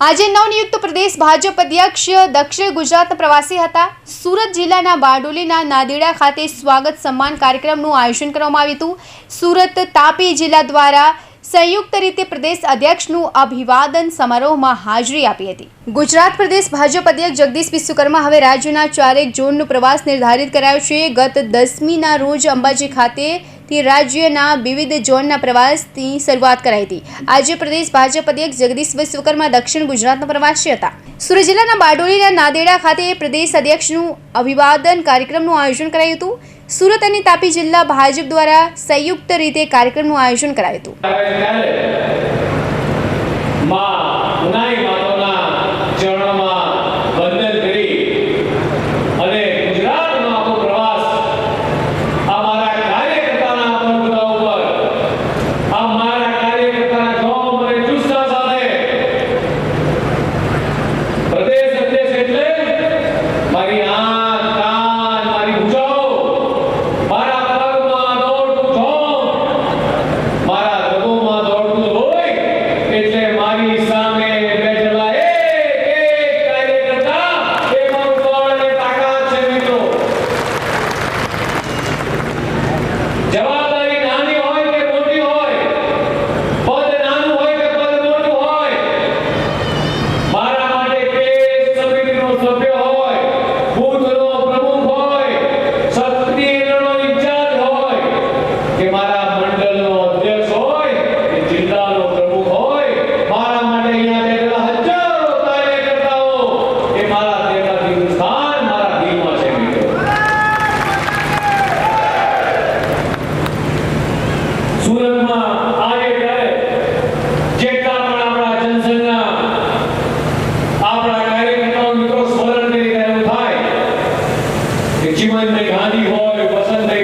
આજે નવનિયુક્ત પ્રદેશ ભાજપ અધ્યક્ષ દક્ષિણ ગુજરાત પ્રવાસી હતા. સુરત જિલ્લાના બારડોલીના નાદીડા ખાતે સ્વાગત સન્માન કાર્યક્રમનું આયોજન કરવામાં આવ્યું હતું. સુરત તાપી જિલ્લા દ્વારા સંયુક્ત રીતે પ્રદેશ અધ્યક્ષનું અભિવાદન સમારોહમાં હાજરી આપી હતી. ગુજરાત પ્રદેશ ભાજપ અધ્યક્ષ જગદીશ વિશ્વકર્મા હવે રાજ્યના ચારેક ઝોનનું પ્રવાસ નિર્ધારિત કરાયો છે. ગત દસમીના રોજ અંબાજી ખાતેથી રાજ્યના વિવિધ ઝોનના પ્રવાસની શરૂઆત કરાઈ હતી. આજે પ્રદેશ ભાજપ અધ્યક્ષ જગદીશ વિશ્વકર્મા દક્ષિણ ગુજરાતના પ્રવાસી હતા. સુરત જિલ્લાના બારડોલીના નાદેડા ખાતે પ્રદેશ અધ્યક્ષનું અભિવાદન કાર્યક્રમનું આયોજન કરાયું હતું. સુરત અને તાપી જિલ્લા ભાજપ દ્વારા સંયુક્ત રીતે કાર્યક્રમનું આયોજન કરાયું હતું. કે જીવનને ગાંધી हो वसंत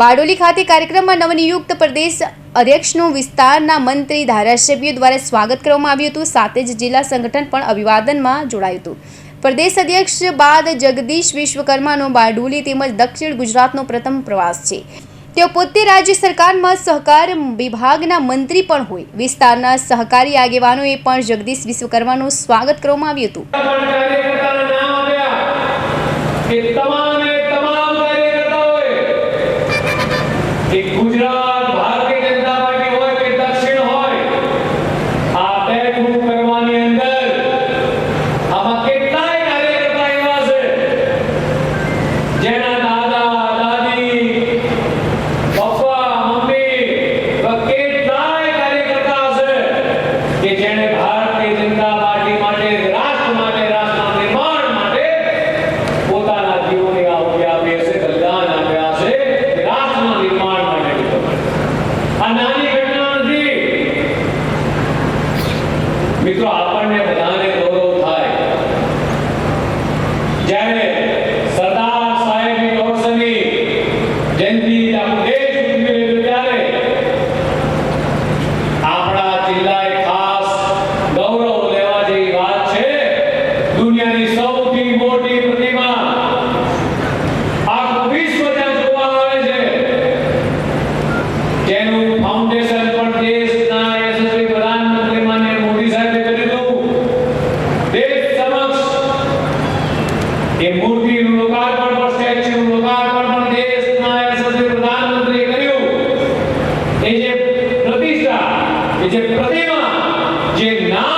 બારડોલી ખાતે કાર્યક્રમમાં નવનિયુક્ત પ્રદેશ અધ્યક્ષનું વિસ્તારના મંત્રી, ધારાસભ્યો દ્વારા સ્વાગત કરવામાં આવ્યું હતું. સાથે જ જિલ્લા સંગઠન પણ અભિવાદનમાં જોડાયું હતું. પ્રદેશ અધ્યક્ષ બાદ જગદીશ વિશ્વકર્માનો બારડોલી તેમજ દક્ષિણ ગુજરાતનો પ્રથમ પ્રવાસ છે. તેઓ પોતે રાજ્ય સરકારમાં સહકાર વિભાગના મંત્રી પણ હોય. વિસ્તારના સહકારી આગેવાનોએ પણ જગદીશ વિશ્વકર્માનું સ્વાગત કરવામાં આવ્યું હતું. Jim,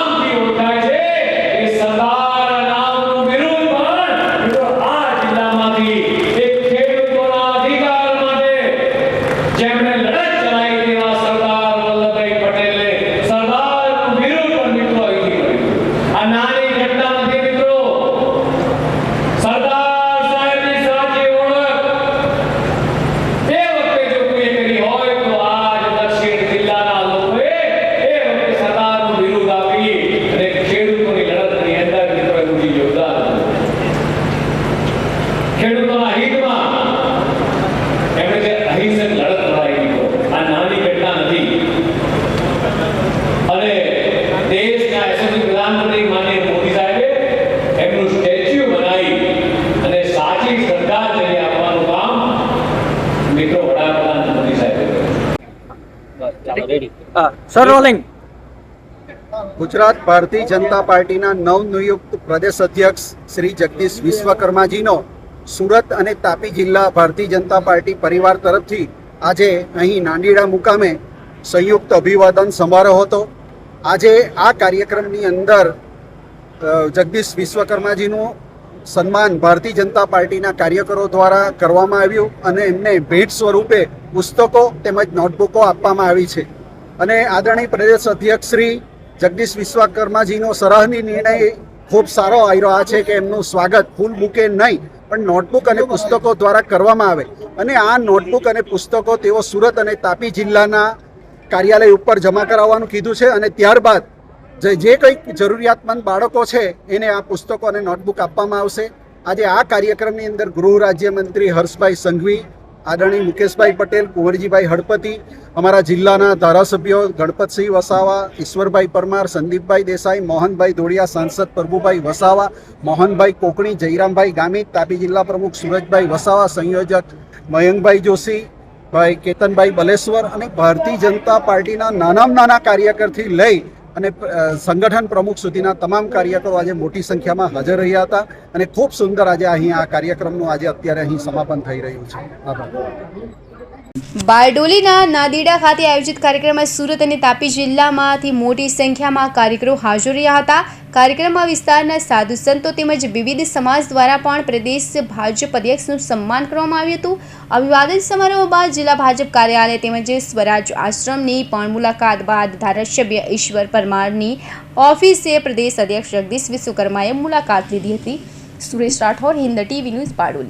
sir rolling Gujarat Bharatiya Janata પાર્ટીના નવનિયુક્ત પ્રદેશ અધ્યક્ષ શ્રી જગદીશ વિશ્વકર્માજીનો સુરત અને તાપી જિલ્લા ભારતીય જનતા પાર્ટી પરિવાર તરફથી આજે અહીં નાંદીડા મુકામે સંયુક્ત અભિવાદન સમારોહ હતો. આજે આ કાર્યક્રમની અંદર જગદીશ વિશ્વકર્માજીનું સન્માન ભારતીય જનતા પાર્ટીના કાર્યકરો દ્વારા કરવામાં આવ્યું અને એમને ભેટ સ્વરૂપે પુસ્તકો તેમજ નોટબુકો આપવામાં આવી છે. અને આદરણીય પ્રદેશ અધ્યક્ષ શ્રી જગદીશ વિશ્વકર્માજીનો સરાહની નિર્ણય ખૂબ સારો આવ્યો આ છે કે એમનું સ્વાગત ફૂલ બુકે નહીં, પણ નોટબુક અને પુસ્તકો દ્વારા કરવામાં આવે. અને આ નોટબુક અને પુસ્તકો તેઓ સુરત અને તાપી જિલ્લાના કાર્યાલય ઉપર જમા કરાવવાનું કીધું છે અને ત્યારબાદ જે જે કંઈક જરૂરિયાતમંદ બાળકો છે, એને આ પુસ્તકો અને નોટબુક આપવામાં આવશે. આજે આ કાર્યક્રમની અંદર ગૃહ રાજ્યમંત્રી હર્ષભાઈ સંઘવી આદરણીય મુકેશભાઈ પટેલ, કુંવરજીભાઈ હળપતિ, અમારા જિલ્લાના ધારાસભ્યો ગણપતસિંહ વસાવા, ઈશ્વરભાઈ પરમાર, સંદીપભાઈ દેસાઈ, મોહનભાઈ ધોળિયા, સાંસદ પ્રભુભાઈ વસાવા, મોહનભાઈ કોકણી, જયરામભાઈ ગામિત, તાપી જિલ્લા પ્રમુખ સુરજભાઈ વસાવા, સંયોજક મયંકભાઈ જોશી, ભાઈ કેતનભાઈ બલેશ્વર અને ભારતીય જનતા પાર્ટીના નાનામાં નાના કાર્યકરથી લઈ અને સંગઠન પ્રમુખ સુધીના તમામ કાર્યકરો આજે મોટી સંખ્યામાં હાજર રહ્યા હતા અને ખૂબ સુંદર આજે અહીં આ કાર્યક્રમનું આજે અત્યારે અહીં સમાપન થઈ રહ્યું છે. આભાર. બારડોલીના નાદીડા ખાતે આયોજિત કાર્યક્રમમાં સુરત અને તાપી જિલ્લામાંથી મોટી સંખ્યામાં કાર્યકરો હાજર રહ્યા હતા. કાર્યક્રમમાં વિસ્તારના સાધુ સંતો તેમજ વિવિધ સમાજ દ્વારા પણ પ્રદેશ ભાજપ અધ્યક્ષનું સન્માન કરવામાં આવ્યું હતું. અભિવાદન સમારોહ બાદ જિલ્લા ભાજપ કાર્યાલય તેમજ સ્વરાજ આશ્રમની પણ મુલાકાત બાદ ધારાસભ્ય ઈશ્વર પરમારની ઓફિસે પ્રદેશ અધ્યક્ષ જગદીશ વિશ્વકર્માએ મુલાકાત લીધી હતી. Suresh Rathod, Hind TV news Bardoli.